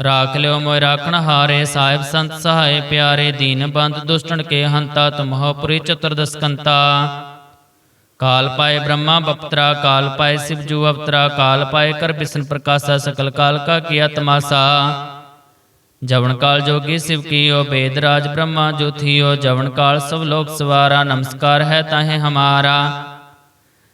ਰਾਖ ਲਿਓ ਮੋਇ ਰਾਖਣ ਹਾਰੇ ਸਾਹਿਬ ਸੰਤ ਸਹਾਏ ਪਿਆਰੇ ਦੀਨ ਬੰਦ ਦੁਸ਼ਟਣ ਕੇ ਹੰਤਾ ਤੁਮਹੁ ਪੁਰੀ ਚਤੁਰਦਸਕੰਤਾ ਕਾਲ ਪਾਏ ਬ੍ਰਹਮਾ ਬਪਤਰਾ ਕਾਲ ਪਾਏ ਸਿਵ ਜੂ ਅਵਤਰਾ ਕਾਲ ਪਾਏ ਕਰ ਬਿਸ਼ਨ ਪ੍ਰਕਾਸ਼ਾ ਸਕਲ ਕਾਲ ਕਾ ਕੀਆ ਤਮਾਸਾ ਜਵਨ ਕਾਲ ਜੋਗੀ ਸਿਵ ਕੀਓ ਬੇਦ ਰਾਜ ਬ੍ਰਹਮਾ ਜੋ ਥੀਓ ਜਵਨ ਕਾਲ ਸਭ ਲੋਕ ਸਵਾਰਾ ਨਮਸਕਾਰ ਹੈ ਤਾਹੇ ਹਮਾਰਾ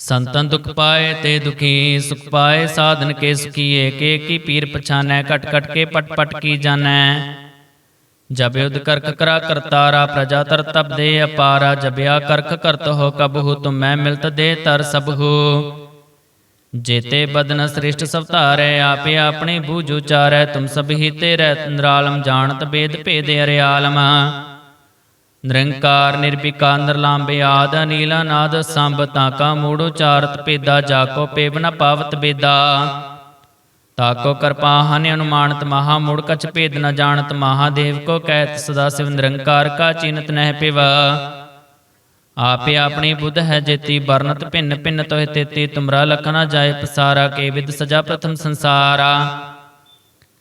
ਸੰਤਨ ਦੁਖ ਪਾਏ ਤੇ ਦੁਖੀ ਸੁਖ ਪਾਏ, ਸਾਧਨ ਕੇ ਸੁਖੀਏ, ਕੇ ਕੀ ਪੀਰ ਪਛਾਨੈ ਕਟ ਕਟ ਕੇ ਪਟ ਪਟ ਕੀ ਜਾਣੈ। ਜਬ ਯੁਧ ਕਰਕ ਕਰਾ ਕਰਤਾਰਾ ਪ੍ਰਜਾ ਤਰ ਤਬ ਦੇ ਅਪਾਰਾ, ਜਬਿਆ ਕਰਖ ਕਰਤ ਹੋ ਕਬਹੂ, ਤੁਮੈ ਮਿਲਤ ਦੇ ਤਰ ਸਬਹੂ। ਜੇਤੇ ਬਦਨ ਸ੍ਰਿਸ਼ਟ ਸਭ ਧਾਰੈ, ਆਪੇ ਆਪਣੇ ਬੂਝ ਉਚਾਰੈ, ਤੁਮ ਸਭ ਹੀ ਤੇ ਰਹਿ ਨਿਰਾਲਮ ਜਾਣਤ ਬੇਦ ਭੇਦ ਅਰਿਆਲਮ। ਨਿਰੰਕਾਰ ਨਿਰਭਿਕਾ ਨਿਰਲਾਂਬੇ ਆਦ ਨੀਲਾ ਨਾਦ ਸੰਭ ਤਾਕਾ ਮੂੜ ਉਚਾਰਤ ਪੇਦਾ ਜਾਕੋ ਪੇਵ ਨ ਪਾਵਤ ਬੇਦਾ। ਤਾਕੋ ਕਿਰਪਾ ਹਨ ਅਨੁਮਾਨਤ ਮਹਾ ਮੂੜ ਕਛ ਭੇਦ ਨ ਜਾਣਤ ਮਹਾਦੇਵ ਕੋ ਕਹਿਤ ਸਦਾ ਸਿਵ ਨਿਰੰਕਾਰ ਕਾ ਚਿੰਤ ਨਹਿ ਪਿਵਾ। ਆਪੇ ਆਪਣੀ ਬੁੱਧ ਹੈ ਜੇਤੀ ਵਰਨਤ ਭਿੰਨ ਭਿੰਨ ਤੋਹਿ ਤੇਤੀ ਤੁਮਰਾ ਲਖਨਾ ਜਾਏ ਪਸਾਰਾ ਕੇ ਵਿਦ ਸਜਾ ਪ੍ਰਥਮ ਸੰਸਾਰਾ।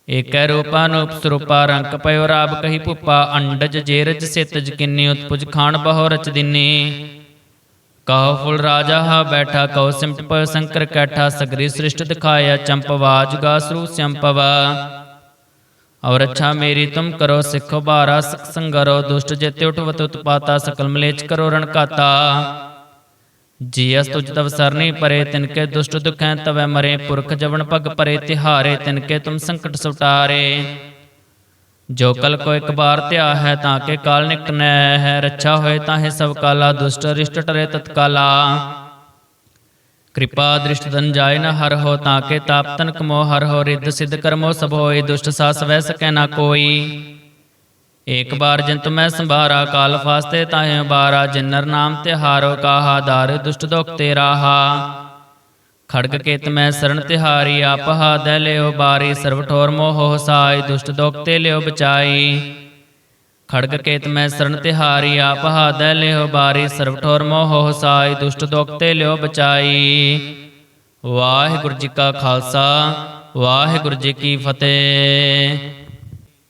ਏਕੈ ਰੂਪਾ ਨੂਪ ਸਰੂਪਾ ਪਇਓ, ਰਾਬ ਕਹੀ ਭੁਪਾ, ਅੰਡਜ ਜੇਰਜ ਸਿਤਜ ਕਿੰਨੀ ਉਤਪੁਜ ਖਾਨ ਬਹੁ ਰਚ ਦਿਨੀ। ਕਹੋ ਫੁਲ ਰਾਜਾ ਹਾ ਬੈਠਾ, ਕਹੋ ਸਿਮਟ ਪਇਓ ਸ਼ੰਕਰ ਕੈਠਾ, ਸਗਰੀ ਸ੍ਰਿਸ਼ਟ ਦਿਖਾਇਆ ਚੰਪਵਾ ਜੁਗਾ ਸਰੂ ਸੰਪਵਾ ਔਰ ਅੱਛਾ ਮੇਰੀ ਤੁਮ ਕਰੋ ਸਿੱਖੋ ਬਾਰਾ ਸਕ ਸੰਗਰੋ, ਦੁਸ਼ਟ ਜੇਤੇ ਉਠਵਤ ਉਤਪਾਤਾ, ਸਕਲ ਮਲੇਚ ਕਰੋ ਰਣਕਾਤਾ ਕਾਤਾ ਤੁਜ ਤਵ ਸਰਨੀ ਪਰੇ ਤਿਨਕੇ ਦੁਸ਼ਟ ਦੁਖੈ ਤਵੈ ਮਰੇ, ਪੁਰਖ ਜਵਨ ਪਗ ਪਰੇ, ਤਿਹਾਰੇ ਤਿਨਕੇ ਤੁਮ ਸੰਕਟ ਸੁਟਾਰੇ। ਜੋ ਕਲ ਕੋ ਇੱਕ ਬਾਰ ਧਿਆ ਹੈ, ਤਾਂ ਕੇ ਕਾਲ ਨਿਕਨੈ ਹੈ, ਰੱਛਾ ਹੋਏ ਤਾਹੇ ਸਭ ਕਾਲਾ, ਦੁਸ਼ਟ ਰਿਸ਼ਟ ਟਰੇ ਤਤਕਾਲਾ। ਕਿਰਪਾ ਦ੍ਰਿਸ਼ਟ ਤਨ ਜਾਏ ਨ ਹਰ ਹੋ, ਤਾਂ ਕੇ ਤਾਪ ਤਨ ਕਮੋ ਹਰ ਹੋ, ਰਿੱਧ ਸਿੱਧ ਕਰਮੋ ਸਭ ਹੋਏ, ਦੁਸ਼ਟ ਸਾਸ ਵੈ ਸਕੈ ਨਾ ਕੋਈ। ਏਕ ਬਾਰ ਜਿੰਤ ਮੈਂ ਸੰਭਾਰਾ, ਕਾਲ ਫਾਸਤੇ ਤਾਹੇ ਬਾਰਾ, ਜਿਨਰ ਨਾਮ ਤੇ ਹਾਰੋ ਕਾਹਾ, ਦਾਰ ਦੁਸ਼ਟ ਦੁਖ ਤੇ ਰਾਹਾ। ਖੜਗ ਕੇਤ ਮੈਂ ਸਰਣ ਤਿਹਾਰੀ, ਆਪਹਾ ਦੈ ਲਿਓ ਬਾਰੀ, ਸਰਵ ਠੋਰ ਮੋਹ ਸਾਈ ਦੁਸ਼ਟ ਦੁਖ ਤੇ ਲਿਓ ਬਚਾਈ। ਖੜਗ ਕੇਤ ਮੈਂ ਸਰਣ ਤਿਹਾਰੀ, ਆਪਹਾ ਦੈ ਲਿਓ ਬਾਰੀ, ਸਰਵ ਠੋਰ ਮੋਹ ਸਾਈ ਦੁਸ਼ਟ ਦੁਖ ਤੇ ਲਿਓ ਬਚਾਈ। ਵਾਹਿਗੁਰੂ ਜੀ ਕਾ ਖਾਲਸਾ, ਵਾਹਿਗੁਰੂ ਜੀ ਕੀ ਫਤਿਹ।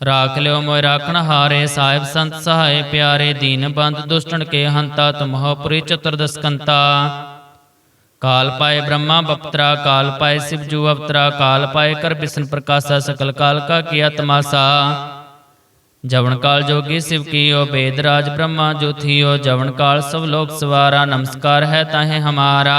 ਰਾਖ ਲਿਓ ਮੋਇ ਰਾਖਣ ਹਾਰੇ ਸਾਹਿਬ ਸੰਤ ਸਹਾਏ ਪਿਆਰੇ ਦੀਨ ਬੰਦ ਦੁਸ਼ਟਣ ਕੇ ਹੰਤਾ ਤੁਮਹੁ ਪੁਰੀ ਚਤੁਰਦਸਕੰਤਾ ਕਾਲ ਪਾਏ ਬ੍ਰਹਮਾ ਬਪਤਰਾ ਕਾਲ ਪਾਏ ਸਿਵ ਜੂ ਅਵਤਰਾ ਕਾਲ ਪਾਏ ਕਰ ਬਿਸ਼ਨ ਪ੍ਰਕਾਸ਼ਾ ਸਕਲ ਕਾਲ ਕਾ ਕੀਆ ਤਮਾਸਾ ਜਵਨ ਕਾਲ ਜੋਗੀ ਸਿਵ ਕੀਓ ਬੇਦ ਰਾਜ ਬ੍ਰਹਮਾ ਜੋ ਥੀਓ ਜਵਨ ਕਾਲ ਸਭ ਲੋਕ ਸਵਾਰਾ ਨਮਸਕਾਰ ਹੈ ਤਾਹੇ ਹਮਾਰਾ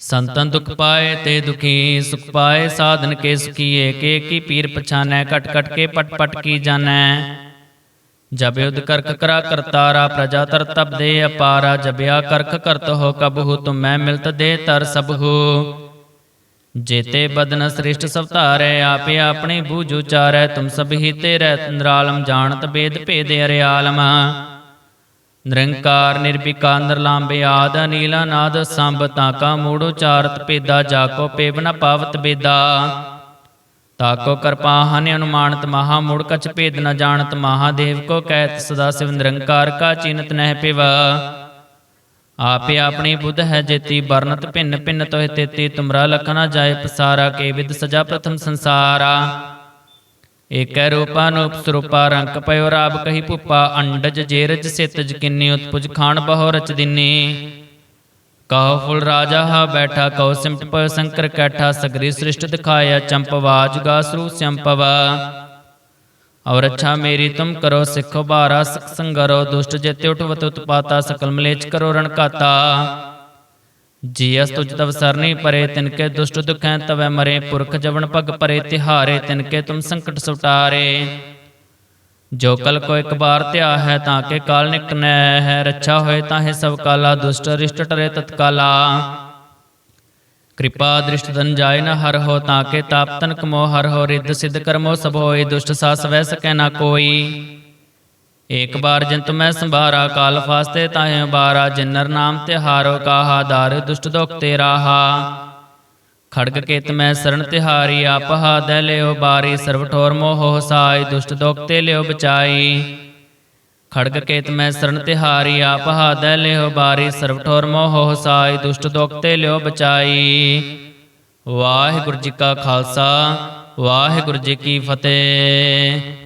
ਸੰਤਨ ਦੁਖ ਪਾਏ ਤੇ ਦੁਖੀ ਸੁਖ ਪਾਏ, ਸਾਧਨ ਕੇ ਸੁਖੀਏ, ਕੇ ਕੀ ਪੀਰ ਪਛਾਨੈ, ਘਟ ਘਟ ਕੇ ਪਟ ਪਟ ਕੀ ਜਾਣੈ। ਜਬ ਯੁਧ ਕਰਕ ਕਰਾ ਕਰਤਾਰਾ, ਪ੍ਰਜਾ ਤਰ ਤਬ ਦੇ ਅਪਾਰਾ, ਜਬਿਆ ਕਰਖ ਕਰਤ ਹੋ ਕਬਹੂ ਤੁਮ ਮੈਂ ਮਿਲਤ ਦੇ ਤਰ ਸਭੂ ਜੇਤੇ ਬਦਨ ਸ੍ਰਿਸ਼ਟ ਸਭ ਧਾਰੈ, ਆਪੇ ਆਪਣੇ ਬੂਝ ਉਚਾਰੈ, ਤੁਮ ਸਭ ਹੀ ਤੇਰੇ, ਨਿਰਾਲਮ ਜਾਣਤ ਬੇਦ ਭੇਦ ਅਰਿਆਲਮ। ਨਿਰੰਕਾਰ ਨਿਰਭਿਕਾਰ ਨਿਰਲਾਂਬੇ ਆਦ ਨੀਲਾ ਨਾਦ ਸੰਭ ਤਾਕਾ ਮੂੜ ਉਚਾਰਤ ਪੇਦਾ ਜਾਕੋ ਪੇਵ ਨ ਪਾਵਤ ਬੇਦਾ। ਤਾਕੋ ਕਿਰਪਾ ਹਨ ਅਨੁਮਾਨਤ ਮਹਾ ਮੂੜ ਕਛ ਭੇਦ ਨ ਜਾਣਤ ਮਹਾਦੇਵ ਕੋ ਕਹਿਤ ਸਦਾ ਸਿਵ ਨਿਰੰਕਾਰ ਕਾ ਚਿੰਤ ਨਹਿ ਪਿਵ। ਆਪੇ ਆਪਣੀ ਬੁੱਧ ਹੈ ਜੇਤੀ ਬਰਨਤ ਭਿੰਨ ਭਿੰਨ ਤੋਹਿ ਤੇਤੀ ਤੁਮਰਾ ਲਖਨਾ ਜਾਏ ਪਸਾਰਾ ਕੇ ਵਿਦ ਸਜਾ ਪ੍ਰਥਮ ਸੰਸਾਰਾ। ਏਕੈ ਰੂਪਾ ਸਰੂਪਾ ਰੰਕ ਪਇਓ ਰਾਬ ਕਹੀ ਭੂਪਾ, ਅੰਡਜ ਜੇਰਜ ਸਿਤਜ ਕਿੰਨੀ ਉਤਪੁਜ ਖਾਨ ਬਹੁ ਰਚ ਦਿਨੀ। ਕਹੋ ਫੁਲ ਰਾਜਾ ਹਾ ਬੈਠਾ, ਕਹੋ ਸਿਮਟ ਪਇਓ ਸੰਕਰ ਕੈਠਾ, ਸਗਰੀ ਸ੍ਰਿਸ਼ਟ ਦਿਖਾਇਆ ਚੰਪਵਾਜ ਗਾਸਰੂ ਸੰਪਵਾ। ਔਰ ਅੱਛਾ ਮੇਰੀ ਤੁਮ ਕਰੋ ਸਿੱਖੋ ਬਾਰਾ ਸੰਗਰੋ, ਦੁਸ਼ਟ ਜੇਤੇ ਉਠਵਤ ਉਤਪਾਤਾ, ਸਕਲ ਮਲੇਚ ਕਰੋ ਰਣਕਾਤਾ। ਜੀਅਸ ਤੁਜ ਤਵ ਸਰਨੀ ਪਰੇ ਤਿਨਕੇ ਦੁਸ਼ਟ ਦੁਖੈ ਤਵੈ ਮਰੇ, ਪੁਰਖ ਜਵਨ ਪਗ ਪਰੇ ਤਿਹਾਰੇ ਤਿਨਕੇ ਤੁਮ ਸੰਕਟ ਸੁਟਾਰੇ। ਜੋ ਕਲ ਕੋ ਇੱਕ ਬਾਰ ਧਿਆ ਹੈ, ਤਾਂ ਕੇ ਕਾਲ ਨਿਕਨੈ ਹੈ, ਰੱਛਾ ਹੋਏ ਤਾਹੇ ਸਭ ਕਾਲਾ, ਦੁਸ਼ਟ ਰਿਸ਼ਟ ਟਰੇ ਤਤਕਾਲਾ। ਕਿਰਪਾ ਦ੍ਰਿਸ਼ਟ ਤਨ ਜਾਏ ਨ ਹਰ ਹੋ, ਤਾਂ ਕੇ ਤਾਪ ਤਨ ਕਮੋ, ਹਰ ਹੋ, ਰਿੱਧ ਸਿੱਧ ਕਰਮੋ ਸਭ ਹੋਏ, ਦੁਸ਼ਟ ਸਾਸ ਵੈ ਸਕੈ ਨਾ ਕੋਈ। ਏਕ ਬਾਰ ਜੰਤ ਮੈਂ ਸੰਭਾਰਾ, ਕਾਲ ਫਾਸਤੇ ਤਾਹੇ ਬਾਰਾ, ਜਿਨਰ ਨਾਮ ਤਿਹਾਰੋ ਕਾਹਾ, ਦਾਰ ਦੁਸ਼ਟ ਦੁਖ ਤੇ ਰਾਹਾ ਖੜਗ ਕੇਤ ਮੈਂ ਸਰਣ ਤਿਹਾਰੀ ਆਪਹਾ ਦੈ ਲਿਓ ਬਾਰੀ ਸਰਬ ਠੋਰ ਮੋਹ ਸਾਈ ਦੁਸ਼ਟ ਦੁਖ ਤੇ ਲਿਓ ਬਚਾਈ। ਖੜਗ ਕੇਤ ਮੈਂ ਸਰਣ ਤਿਹਾਰੀ ਆਪਹਾ ਦੈ ਲਿਓ ਬਾਰੀ ਸਰਬ ਠੋਰ ਮੋਹ ਸਾਈ ਦੁਸ਼ਟ ਦੁਖ ਤੇ ਲਿਓ ਬਚਾਈ। ਵਾਹਿਗੁਰੂ ਜੀ ਕਾ ਖਾਲਸਾ, ਵਾਹਿਗੁਰੂ ਜੀ ਕੀ ਫਤਿਹ।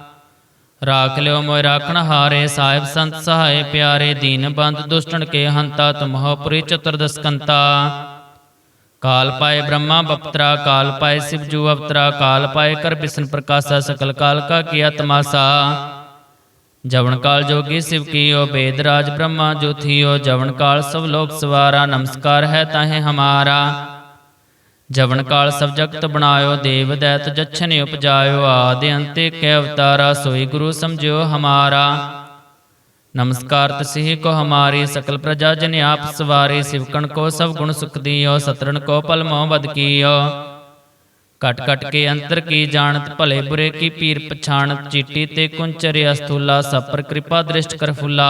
ਰਾਖ ਲਿਓ ਮੋਇ ਰਾਖਣ ਹਾਰੇ ਸਾਹਿਬ ਸੰਤ ਸਹਾਏ ਪਿਆਰੇ ਦੀਨ ਬੰਦ ਦੁਸ਼ਟਣ ਕੇ ਹੰਤਾ ਤੁਮਹੁ ਪੁਰੀ ਚਤੁਰਦਸਕੰਤਾ ਕਾਲ ਪਾਏ ਬ੍ਰਹਮਾ ਬਪਤਰਾ ਕਾਲ ਪਾਏ ਸਿਵ ਜੂ ਅਵਤਰਾ ਕਾਲ ਪਾਏ ਕਰ ਬਿਸ਼ਨ ਪ੍ਰਕਾਸ਼ਾ ਸਕਲ ਕਾਲ ਕਾ ਕੀਆ ਤਮਾਸਾ ਜਵਨ ਕਾਲ ਜੋਗੀ ਸਿਵ ਕੀਓ ਬੇਦ ਰਾਜ ਬ੍ਰਹਮਾ ਜੋ ਥੀਓ ਜਵਨ ਕਾਲ ਸਭ ਲੋਕ ਸਵਾਰਾ ਨਮਸਕਾਰ ਹੈ ਤਾਹੇ ਹਮਾਰਾ ਜਵਨ ਕਾਲ ਸਭ ਜਗਤ ਬਣਾਇਓ, ਦੇਵ ਦੈਤ ਜਛਨ ਉਪਜਾਇਓ, ਆਦਿ ਅੰਤੇ ਕੈ ਅਵਤਾਰਾ, ਸੋਈ ਗੁਰੂ ਸਮਝਿਓ ਹਮਾਰਾ। ਨਮਸਕਾਰ ਤਸਿਹ ਕੋ ਹਮਾਰੀ, ਸਕਲ ਪ੍ਰਜਾ ਜਨ ਆਪ ਸਵਾਰੇ, ਸਿਵਕਣ ਕੋ ਸਭ ਗੁਣ ਸੁਖ ਦੀਓ ਸਤਰਨ ਕੋ ਪਲ ਮੋਹ ਬਦ ਕੀਓ। ਕਟ ਕਟ ਕੇ ਅੰਤਰ ਕੀ ਜਾਣਤ, ਭਲੇ ਬੁਰੇ ਕੀ ਪੀਰ ਪਛਾਣਤ, ਚੀਟੀ ਤੇ ਕੁੰਚਰਿ ਅਸਤੂਲਾ ਸਭ ਪਰ ਕਿਰਪਾ ਦ੍ਰਿਸ਼ਟ ਕਰ ਫੁੱਲਾ।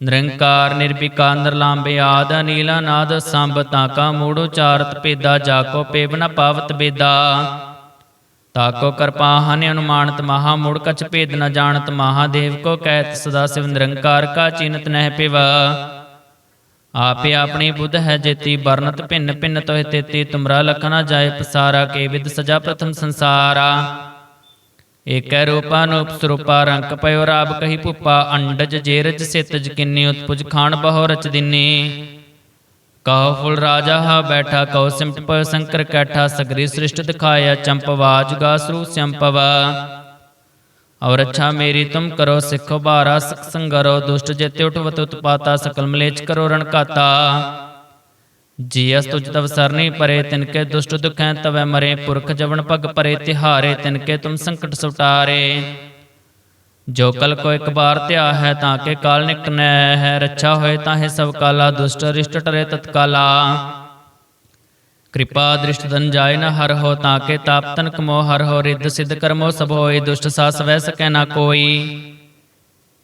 ਨਿਰੰਕਾਰ ਨਿਰਭਿਕਾਰ ਨਿਰਲਾਂਬੇ ਆਦ ਨੀਲਾ ਨਾਦ ਸੰਭ ਤਾਕਾ ਮੂੜ ਉਚਾਰਤ ਪੇਦਾ ਜਾਕੋ ਪੇਵ ਨ ਪਾਵਤ ਬੇਦਾ। ਤਾਕੋ ਕਿਰਪਾ ਹਨ ਅਨੁਮਾਨਤ ਮਹਾ ਮੂੜ ਕਛ ਭੇਦ ਨ ਜਾਣਤ ਮਹਾਦੇਵ ਕੋ ਕਹਿਤ ਸਦਾ ਸਿਵ ਨਿਰੰਕਾਰ ਕਾ ਚਿੰਤ ਨਹਿ ਪਿਵਾ। ਆਪੇ ਆਪਣੀ ਬੁੱਧ ਹੈ ਜੇਤੀ ਬਰਨਤ ਭਿੰਨ ਭਿੰਨ ਤੋਹਿ ਤੇਤੀ ਤੁਮਰਾ ਲਖਨਾ ਜਾਏ ਪਸਾਰਾ ਕੇ ਵਿਦ ਸਜਾ ਪ੍ਰਥਮ ਸੰਸਾਰਾ। ਏਕੈ ਰੂਪਾ ਨੂਪ ਸਰੂਪਾ ਪਇਓ ਰਾਬ ਕਹੀ ਭੂਪਾ, ਅੰਡਜ ਜੇਰਜ ਸਿਤਜ ਕਿੰਨੀ ਉਤਪੁਜ ਖਾਨ ਬਹੁ ਰਚ ਦਿਨੀ। ਕਹੋ ਫੁਲ ਰਾਜਾ ਹਾ ਬੈਠਾ ਕਉ ਸਿਮਟ ਪਇ ਸੰਕਰ ਕੈਠਾ, ਸਗਰੀ ਸ੍ਰਿਸ਼ਟ ਦਿਖਾਇਆ ਚੰਪਵਾ ਜੁਗਾ ਸਰੂ ਸੰਪਵਾ। ਔਰ ਅੱਛਾ ਮੇਰੀ ਤੁਮ ਕਰੋ ਸਿੱਖੋ ਬਾਰਾ ਸਕ ਸੰਗਰੋ, ਦੁਸ਼ਟ ਜੇਤੇ ਉਠਵਤ ਉਤਪਾਤਾ, ਸਕਲ ਮਲੇਚ ਕਰੋ ਰਣਕਾਤਾ ਕਾਤਾ ਜੀਅਸ ਤੁਜ ਤਵ ਸਰਨੀ ਪਰੇ ਤਿਨਕੇ ਦੁਸ਼ਟ ਦੁਖੈ ਤਵੈ ਮਰੇ, ਪੁਰਖ ਜਵਨ ਭਗ ਪਰੇ, ਤਿਹਾਰੇ ਤਿਨਕੇ ਤੁਮ ਸੰਕਟ ਸੁਟਾਰੇ ਜੋ ਕਲ ਕੋ ਇੱਕ ਬਾਰ ਧਿਆ ਹੈ, ਤਾਂ ਕੇ ਕਾਲ ਨਿਕਨੈ ਹੈ, ਰੱਛਾ ਹੋਏ ਤਾਹੇ ਸਭ ਕਾਲਾ, ਦੁਸ਼ਟ ਰਿਸ਼ਟ ਟਰੇ ਤਤਕਾਲਾ। ਕਿਰਪਾ ਦ੍ਰਿਸ਼ਟ ਧਨ ਜਾਏ ਨ ਹਰ ਹੋ, ਤਾਂ ਕੇ ਤਾਪ ਤਨ ਕਮੋ, ਹਰ ਹੋ, ਰਿੱਧ ਸਿਧ ਕਰਮੋ ਸਭ ਹੋਏ, ਦੁਸ਼ਟ ਸਾਸ ਵੈ ਸਕੈ ਨਾ ਕੋਈ।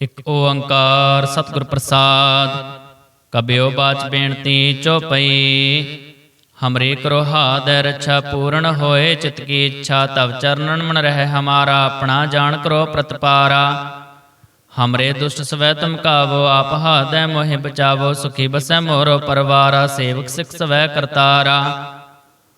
ਇਕ ਓੰਕਾਰ ਸਤਿਗੁਰ ਪ੍ਰਸਾਦ। ਕਬਿਓ ਬਾਚ ਬੇਨਤੀ ਚੋਪਈ ਹਮਰੇ ਕਰੋ ਹਾਦੈ ਰੱਛਾ ਪੂਰਨ ਹੋਏ ਚਿਤ ਕੀ ਇੱਛਾ, ਤਵ ਚਰਨਨ ਮਨ ਰਹਿ ਹਮਾਰਾ, ਆਪਣਾ ਜਾਣ ਕਰੋ ਪ੍ਰਤਪਾਰਾ। ਹਮਰੇ ਦੁਸ਼ਟ ਸਵੈ ਤੁਮ ਕਾਵੋ, ਆਪ ਹਾਦੈ ਮੋਹਿ ਬਚਾਵੋ, ਸੁਖੀ ਬਸੈ ਮੋਰੋ ਪਰਵਾਰਾ, ਸੇਵਕ ਸਿਖ ਸਵੈ ਕਰਤਾਰਾ।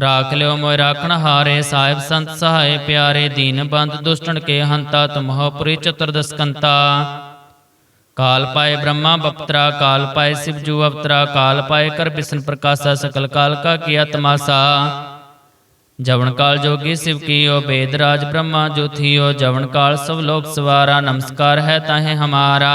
ਰਾਖ ਲਿਓ ਮੋਇ ਰਾਖਣ ਹਾਰੇ ਸਾਹਿਬ ਸੰਤ ਸਹਾਏ ਪਿਆਰੇ ਦੀਨ ਬੰਦ ਦੁਸ਼ਟਣ ਕੇ ਹੰਤਾ ਤੁਮਹੁ ਪੁਰੀ ਚਤੁਰਦਸ ਕੰਤਾ ਕਾਲ ਪਾਏ ਬ੍ਰਹਮਾ ਬਪਤਰਾ ਕਾਲ ਪਾਏ ਸਿਵ ਜੂ ਅਵਤਰਾ ਕਾਲ ਪਾਏ ਕਰ ਬਿਸ਼ਨ ਪ੍ਰਕਾਸ਼ਾ ਸਕਲ ਕਾਲ ਕਾ ਕੀਆ ਤਮਾਸਾ ਜਵਨ ਕਾਲ ਜੋਗੀ ਸਿਵ ਕੀਓ ਬੇਦ ਰਾਜ ਬ੍ਰਹਮਾ ਜੋ ਥੀਓ ਜਵਨ ਕਾਲ ਸਭ ਲੋਕ ਸਵਾਰਾ ਨਮਸਕਾਰ ਹੈ ਤਾਹੇ ਹਮਾਰਾ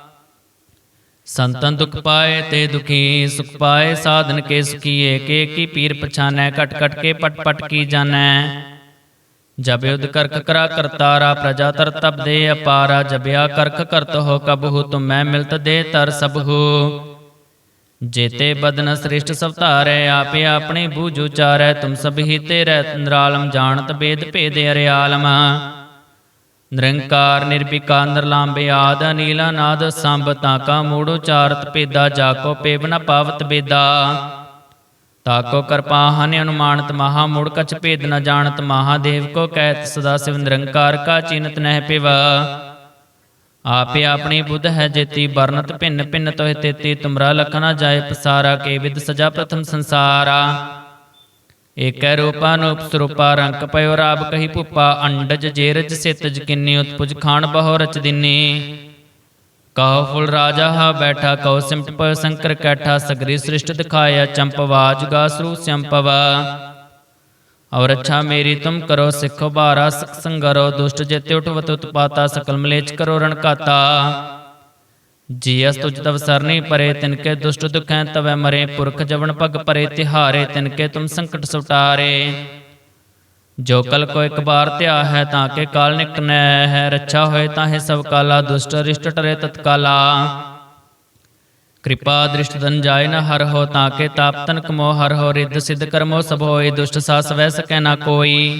ਸੰਤਨ ਦੁਖ ਪਾਏ ਤੇ ਦੁਖੀ, ਸੁਖ ਪਾਏ, ਸਾਧਨ ਕੇ ਸੁਖੀਏ, ਕੇ ਕੀ ਪੀਰ ਪਛਾਨੈ ਕਟ ਕਟ ਕੇ ਪਟ ਪਟ ਕੀ ਜਾਣੈ? ਜਬ ਯੁਧ ਕਰਕ ਕਰਾ ਕਰਤਾਰਾ, ਪ੍ਰਜਾ ਤਰ ਤਬ ਦੇ ਅਪਾਰਾ, ਜਬਿਆ ਕਰਕ ਕਰਤ ਹੋ ਕਬਹੂ ਤੁਮ ਮੈਂ ਮਿਲਤ ਦੇ ਤਰ ਸਭੂ ਜੇਤੇ ਬਦਨ ਸ੍ਰਿਸ਼ਟ ਸਭ ਧਾਰੈ, ਆਪੇ ਆਪਣੇ ਬੂਝ ਉਚਾਰੈ, ਤੁਮ ਸਭ ਹੀ ਤੇਰੇ, ਨਿਰਾਲਮ ਜਾਣਤ ਬੇਦ ਭੇਦ ਅਰਿਆਲਮ। ਨਿਰੰਕਾਰ ਨਿਰਭਿਕਾਰ ਨਿਰਲਾਂਬੇ ਆਦ ਨੀਲਾ ਨਾਦ ਸੰਭ ਤਾਕਾ ਮੂੜ ਉਚਾਰਤ ਪੇਦਾ ਜਾਕੋ ਪੇਵ ਨ ਪਾਵਤ ਬੇਦਾ। ਤਾਕੋ ਕਿਰਪਾ ਹਨ ਅਨੁਮਾਨਤ ਮਹਾ ਮੂੜ ਕਛ ਭੇਦ ਨ ਜਾਣਤ ਮਹਾਦੇਵ ਕੋ ਕਹਿਤ ਸਦਾ ਸਿਵ ਨਿਰੰਕਾਰ ਕਾ ਚਿਨਤ ਨਹਿ ਪਿਵਾ। ਆਪੇ ਆਪਣੀ ਬੁੱਧ ਹੈ ਜੇਤੀ ਬਰਨਤ ਭਿੰਨ ਭਿੰਨ ਤੋਹਿ ਤੇਤੀ ਤੁਮਰਾ ਲਖਨਾ ਜਾਏ ਪਸਾਰਾ ਕੇ ਵਿਦ ਸਜਾ ਪ੍ਰਥਮ ਸੰਸਾਰਾ। ਏਕੈ ਰੂਪਾ ਸਰੂਪਾ ਰੰਕ ਪਇਓ ਰਾਬ ਕਹੀ ਭੂਪਾ, ਅੰਡਜ ਜੇਰਜ ਸਿਤਜ ਕਿੰਨੀ ਉਤਪੁਜ ਖਾਨ ਬਹੁ ਰਚ ਦਿਨੀ। ਕਹੋ ਫੁਲ ਰਾਜਾ ਹਾ ਬੈਠਾ ਕਉ ਸਿਮਟ ਪਇ ਸੰਕਰ ਕੈਠਾ, ਸਗਰੀ ਸ੍ਰਿਸ਼ਟ ਦਿਖਾਇਆ ਚੰਪਵਾ ਜੁਗਾ ਸਰੂ ਸੰਪਵਾ ਔਰ ਅੱਛਾ ਮੇਰੀ ਤੁਮ ਕਰੋ ਸਿੱਖੋ ਬਾਰਾ ਸਕ ਸੰਗਰੋ, ਦੁਸ਼ਟ ਜੇਤੇ ਉਠਵਤ ਉਤਪਾਤਾ, ਸਕਲ ਮਲੇਚ ਕਰੋ ਰਣਕਾਤਾ ਕਾਤਾ ਤੁਜ ਤਵ ਸਰਨੀ ਪਰੇ ਤਿਨਕੇ ਦੁਸ਼ਟ ਦੁਖੈ ਤਵੈ ਮਰੇ, ਪੁਰਖ ਜਵਨ ਪਗ ਪਰੇ, ਤਿਹਾਰੇ ਤਿਨਕੇ ਤੁਮ ਸੰਕਟ ਸੁਟਾਰੇ। ਜੋ ਕਲ ਕੋ ਇੱਕ ਬਾਰ ਧਿਆ ਹੈ, ਤਾਂ ਕੇ ਕਾਲ ਨਿਕਨੈ ਹੈ, ਰੱਛਾ ਹੋਏ ਤਾਹੇ ਸਭ ਕਾਲਾ, ਦੁਸ਼ਟ ਰਿਸ਼ਟ ਟਰੇ ਤਤਕਾਲਾ। ਕਿਰਪਾ ਦ੍ਰਿਸ਼ਟ ਧਨ ਜਾਏ ਨ ਹਰ ਹੋ, ਤਾਂ ਕੇ ਤਾਪ ਤਨਕ ਮੋ ਹਰ ਹੋ, ਰਿੱਧ ਸਿਧ ਕਰਮੋ ਸਭ ਹੋਏ, ਦੁਸ਼ਟ ਸਾਸ ਵੈ ਸਕੈ ਨਾ ਕੋਈ।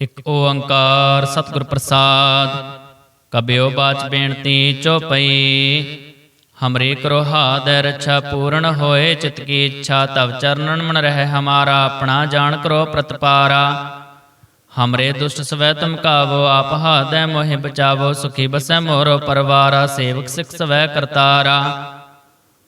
ਇਕ ਓੰਕਾਰ ਸਤਿਗੁਰ ਪ੍ਰਸਾਦ। ਕਬਿਓ ਬਾਚ ਬੇਨਤੀ ਚੋਪਈ ਹਮਰੇ ਕਰੋ ਹਾਦੈ ਰੱਛਾ ਪੂਰਨ ਹੋਏ, ਚਿਤ ਕੀ ਇੱਛਾ ਤਵ ਚਰਨਨ ਮਨ ਰਹਿ ਹਮਾਰਾ, ਆਪਣਾ ਜਾਣ ਕਰੋ ਪ੍ਰਤਪਾਰਾ। ਹਮਰੇ ਦੁਸ਼ਟ ਸਵੈ ਤੁਮ ਕਾਵੋ, ਆਪ ਹਾਦੈ ਮੋਹਿ ਬਚਾਵੋ, ਸੁਖੀ ਬਸੈ ਮੋਰੋ ਪਰਵਾਰਾ, ਸੇਵਕ ਸਿਖ ਸਵੈ ਕਰਤਾਰਾ।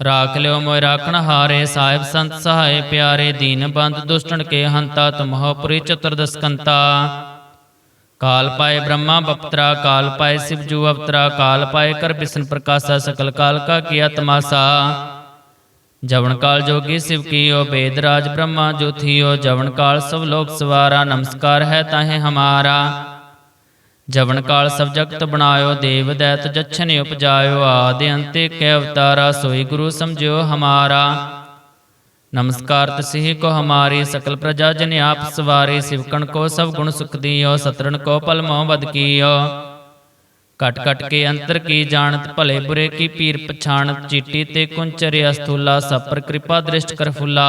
ਰਾਖ ਲਿਓ ਮੋਇ ਰਾਖਣ ਹਾਰੇ ਸਾਹਿਬ ਸੰਤ ਸਹਾਏ ਪਿਆਰੇ ਦੀਨ ਬੰਦ ਦੁਸ਼ਟਨ ਕੇ ਹੰਤਾ ਤੁਮਹੁ ਪੁਰੀ ਚਤੁਰਦਸਕੰਤਾ ਕਾਲ ਪਾਏ ਬ੍ਰਹਮਾ ਬਪਤਰਾ ਕਾਲ ਪਾਏ ਸਿਵ ਜੂ ਅਵਤਰਾ ਕਾਲ ਪਾਏ ਕਰ ਬਿਸ਼ਨ ਪ੍ਰਕਾਸ਼ਾ ਸਕਲ ਕਾਲ ਕਾ ਕੀਆ ਤਮਾਸਾ ਜਵਨ ਕਾਲ ਜੋਗੀ ਸਿਵ ਕੀਓ ਬੇਦ ਰਾਜ ਬ੍ਰਹਮਾ ਜੋ ਥੀਓ ਜਵਨ ਕਾਲ ਸਭ ਲੋਕ ਸਵਾਰਾ ਨਮਸਕਾਰ ਹੈ ਤਾਹੇ ਹਮਾਰਾ ਜਵਨ ਕਾਲ ਸਭ ਜਗਤ ਬਣਾਇਓ, ਦੇਵ ਦੈਤ ਜਛਨ ਉਪਜਾਇਓ, ਆਦਿ ਅੰਤੇ ਕੈ ਅਵਤਾਰਾ, ਸੋਈ ਗੁਰੂ ਸਮਝਿਓ ਹਮਾਰਾ। ਨਮਸਕਾਰ ਤਸਿਹ ਕੋ ਹਮਾਰੀ, ਸਕਲ ਪ੍ਰਜਾ ਜਨ ਆਪ ਸਵਾਰੇ, ਸਿਵਕਣ ਕੋ ਸਭ ਗੁਣ ਸੁਖ ਦੀਓ ਸਤਰਨ ਕੋ ਪਲ ਮੋਹ ਬਦ ਕੀਓ। ਕਟ ਕਟ ਕੇ ਅੰਤਰ ਕੀ ਜਾਣਤ, ਭਲੇ ਬੁਰੇ ਕੀ ਪੀਰ ਪਛਾਣਤ, ਚੀਟੀ ਤੇ ਕੁੰਚਰਿ ਅਸਥੂਲਾ ਸਭ ਪਰ ਕਿਰਪਾ ਦ੍ਰਿਸ਼ਟ ਕਰ ਫੁਲਾ।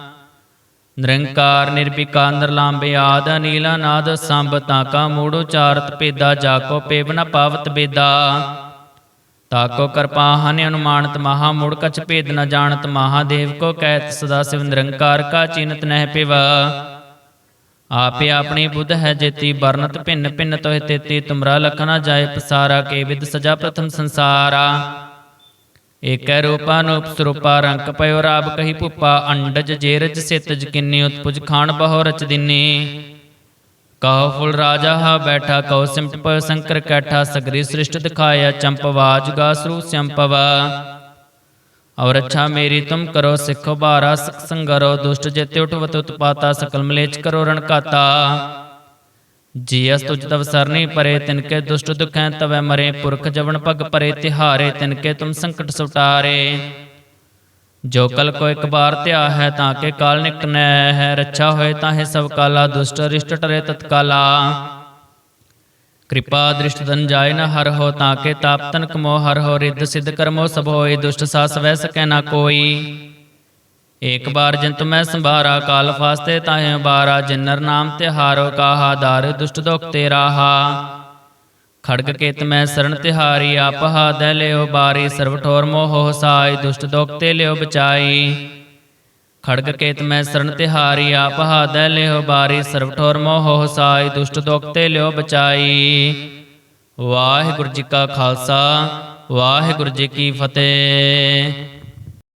ਨਿਰੰਕਾਰ ਨਿਰਵਿਕਾਰ ਨਿਰਲਾਂਬੇ ਆਦ ਨੀਲਾ ਨਾਦ ਸੰਭ ਤਾਕਾ ਮੂੜ ਉਚਾਰਤ ਭੇਦਾ ਜਾਕੋ ਪੇਵ ਨ ਪਾਵਤ ਬੇਦਾ। ਤਾਕੋ ਕਿਰਪਾ ਹਨ ਅਨੁਮਾਨਤ ਮਹਾ ਮੂੜ ਕਛ ਭੇਦ ਨ ਜਾਣਤ ਮਹਾਦੇਵ ਕੋ ਕਹਿਤ ਸਦਾ ਸਿਵ ਨਿਰੰਕਾਰ ਕਾ ਚਿੰਤ ਨਹਿ ਪਿਵਾ। ਆਪੇ ਆਪਣੀ ਬੁੱਧ ਹੈ ਜੇਤੀ ਵਰਨਤ ਭਿੰਨ ਭਿੰਨ ਤੋਹਿ ਤੇਤੀ ਤੁਮਰਾ ਲਖਨਾ ਜਾਏ ਪਸਾਰਾ ਕੇ ਵਿਦ ਸਜਾ ਪ੍ਰਥਮ ਸੰਸਾਰਾ। ਏਕੈ ਰੂਪਾ ਨੂਪ ਸਰੂਪਾ ਪਇਓ ਰਾਬ ਕਹੀ ਭੁਪਾ, ਅੰਡਜ ਜੇਰਜ ਸਿਤਜ ਕਿੰਨੀ ਉਤਪੁਜ ਖਾਨ ਬਹੁ ਰਚ ਦਿਨੀ। ਕਹੋ ਫੁਲ ਰਾਜਾ ਹਾ ਬੈਠਾ, ਕਹੋ ਸਿਮਟ ਪਇਓ ਸੰਕਰ ਕੈਠਾ, ਸਗਰੀ ਸ੍ਰਿਸ਼ਟ ਦਿਖਾਇਆ ਚੰਪਵਾ ਜੁਗਾ ਸਰੂ ਸੰਪਵਾ। ਔਰ ਅੱਛਾ ਮੇਰੀ ਤੁਮ ਕਰੋ ਸਿੱਖੋ ਬਾਰਾ ਸਖ ਸੰਗਰੋ ਦੁਸ਼ਟ ਜੇਤੇ ਉਠਵਤ ਉਤਪਾਤਾ, ਸਕਲ ਮਲੇਚ ਕਰੋ ਰਣਕਾਤਾ ਕਾਤਾ ਤੁਜ ਤਵ ਸਰਨੀ ਪਰੇ, ਤਿਨਕੇ ਦੁਸ਼ਟ ਦੁਖੈ ਤਵੈ ਮਰੇ, ਪੁਰਖ ਜਵਨ ਪਗ ਪਰੇ, ਤਿਹਾਰੇ ਤਿਨਕੇ ਤੁਮ ਸੰਕਟ ਸੁਟਾਰੇ। ਜੋ ਕਲ ਕੋ ਇੱਕ ਬਾਰ ਧਿਆ ਹੈ, ਤਾਂ ਕੇ ਕਾਲ ਨਿਕਨੈ ਹੈ, ਰੱਛਾ ਹੋਏ ਤਾਹੇ ਸਭ ਕਾਲਾ, ਦੁਸ਼ਟ ਰਿਸ਼ਟ ਟਰੇ ਤਤਕਾਲਾ। ਕਿਰਪਾ ਦ੍ਰਿਸ਼ਟ ਤਨ ਜਾਏ ਨ ਹਰ ਹੋ, ਤਾਂ ਕੇ ਤਾਪ ਤਨ ਕਮੋ, ਹਰ ਹੋ, ਰਿੱਧ ਸਿੱਧ ਕਰਮੋ ਸਭ ਹੋਏ, ਦੁਸ਼ਟ ਸਾਸ ਵੈ ਸਕੈ ਨਾ ਕੋਈ। ਏਕ ਬਾਰ ਜਿੰਤ ਮੈਂ ਸੰਭਾਰਾ, ਕਾਲ ਫਾਸਤੇ ਤਾਹੇ ਬਾਰਾ, ਜਿਨਰ ਨਾਮ ਤੇ ਹਾਰੋ ਕਾਹਾ, ਦਾਰ ਦੁਸ਼ਟ ਦੁਖ ਤੇ ਰਾਹਾ। ਖੜਗ ਕੇਤ ਮੈਂ ਸਰਣ ਤਿਹਾਰੀ, ਆਪ ਹਾਦੈ ਲਿਓ ਬਾਰੀ ਸਰਬ ਠੋਰ ਮੋਹ ਸਾਈ ਦੁਸ਼ਟ ਦੁਖ ਤੇ ਲਿਓ ਬਚਾਈ। ਖੜਗ ਕੇਤ ਮੈਂ ਸਰਣ ਤਿਹਾਰੀ, ਆਪ ਹਾਦੈ ਲਿਓ ਬਾਰੀ ਸਰਬ ਠੋਰ ਮੋਹ ਸਾਈ ਦੁਸ਼ਟ ਦੁਖ ਤੇ ਲਿਓ ਬਚਾਈ। ਵਾਹਿਗੁਰੂ ਜੀ ਕਾ ਖਾਲਸਾ, ਵਾਹਿਗੁਰੂ ਜੀ ਕੀ ਫਤਿਹ।